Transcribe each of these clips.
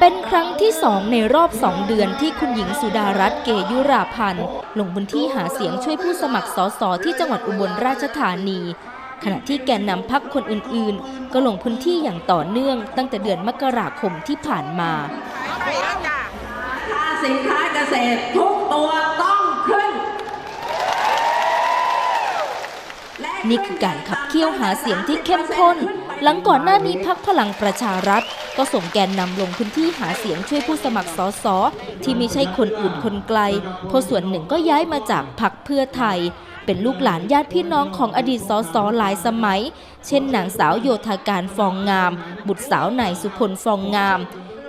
เป็นครั้งที่สองในรอบสองเดือนที่คุณหญิงสุดารัตน์เกยุราพันธ์ลงพื้นที่หาเสียงช่วยผู้สมัครสสที่จังหวัดอุบลราชธานี ขณะที่แกนนำพักคนอื่นๆ ก็ลงพื้นที่อย่างต่อเนื่อง ตั้งแต่เดือนมกราคมที่ผ่านมาสินค้าเกษตรทุกตัวต้องขึ้น นี่คือการขับเคี่ยวหาเสียงที่เข้มข้น หลังก่อนหน้านี้พักพลังประชารัฐ ก็ส่งแกนนำลงพื้นที่หาเสียงช่วยผู้สมัครสสที่ไม่ใช่คนอื่นคนไกล เพราะส่วนหนึ่งก็ย้ายมาจากพักเพื่อไทย เป็นลูกหลานญาติพี่น้องของอดีตสสหลายสมัย เช่นนางสาวโยธาการฟองงาม บุตรสาวนายสุพลฟองงาม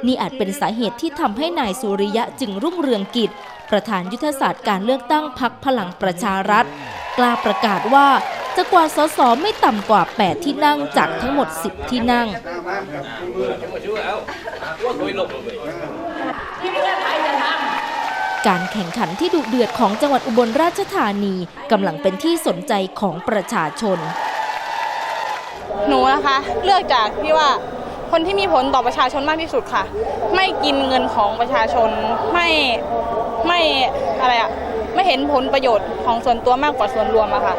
นี่อาจเป็นสาเหตุที่ทำให้นายสุริยะจึงรุ่งเรืองกิจ ประธานยุทธศาสตร์การเลือกตั้งพักพลังประชารัฐ กล้าประกาศว่า จะกวาดสสไม่ต่ำกว่า 8 ที่นั่งจากทั้งหมด 10 ที่นั่ง การแข่งขันที่ดุเดือดของจังหวัดอุบลราชธานีกำลังเป็นที่สนใจของประชาชน หนูนะคะ เลือกจากที่ว่าคนที่มีผลต่อประชาชนมากที่สุดค่ะ ไม่กินเงินของประชาชนไม่ไม่อะไรอะไม่เห็นผลประโยชน์ของส่วนตัวมากกว่าส่วนรวมอะค่ะ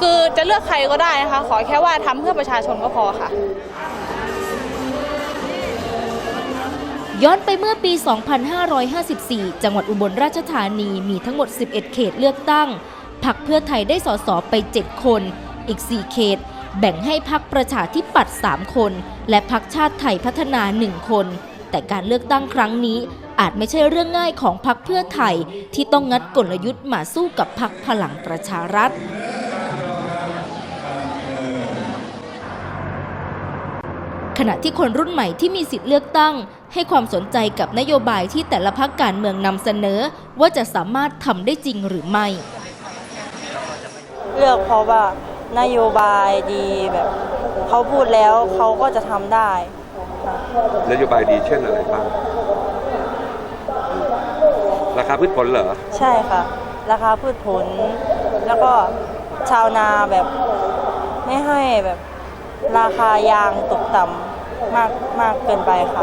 คือจะเลือกใครก็ได้นะคะ ขอแค่ว่าทำเพื่อประชาชนก็พอค่ะ ย้อนไปเมื่อปี 2554 จังหวัดอุบลราชธานีมีทั้งหมด 11 เขตเลือกตั้ง พักเพื่อไทยได้สสไป 7 คน อีก 4 เขต แบ่งให้พักประชาธิปัตย์3คน และพักชาติไทยพัฒนา 1 คน แต่การเลือกตั้งครั้งนี้อาจไม่ใช่เรื่องง่ายของพักเพื่อไทยที่ต้องงัดกลยุทธ์มาสู้กับพักพลังประชารัฐ ขณะที่คนรุ่นใหม่ที่มีสิทธิ์เลือกตั้ง ให้ความสนใจกับนโยบายที่แต่ละพักการเมืองนำเสนอ ว่าจะสามารถทำได้จริงหรือไม่ เลือกเพราะว่านโยบายดีแบบเขาพูดแล้วเขาก็จะทำได้ นโยบายดีเช่นอะไรบ้าง ราคาพืชผลเหรอ ใช่ค่ะ ราคาพืชผล แล้วก็ชาวนาแบบไม่ให้แบบราคายางตกต่ำ มากมากเกินไปค่ะ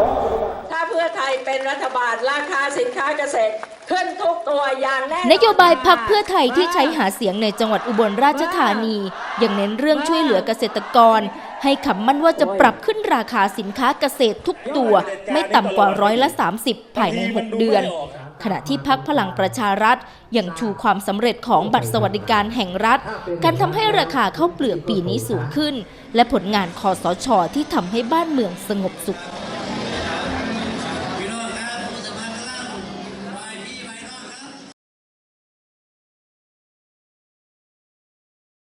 ถ้าเพื่อไทยเป็นรัฐบาลราคาสินค้าเกษตรขึ้นทุกตัวอย่างแน่นอนนโยบายพักเพื่อไทยที่ใช้หาเสียงในจังหวัดอุบลราชธานี ยังเน้นเรื่องช่วยเหลือเกษตรกร ให้คำมั่นว่าจะปรับขึ้นราคาสินค้าเกษตรทุกตัว ไม่ต่ำกว่าร้อยละ 30 ภายใน 6 เดือน ขณะที่พักพลังประชารัฐยังชูความสำเร็จของบัตรสวัสดิการแห่งรัฐ การทำให้ราคาข้าวเปลือกปีนี้สูงขึ้น และผลงานคอสชที่ทำให้บ้านเมืองสงบสุข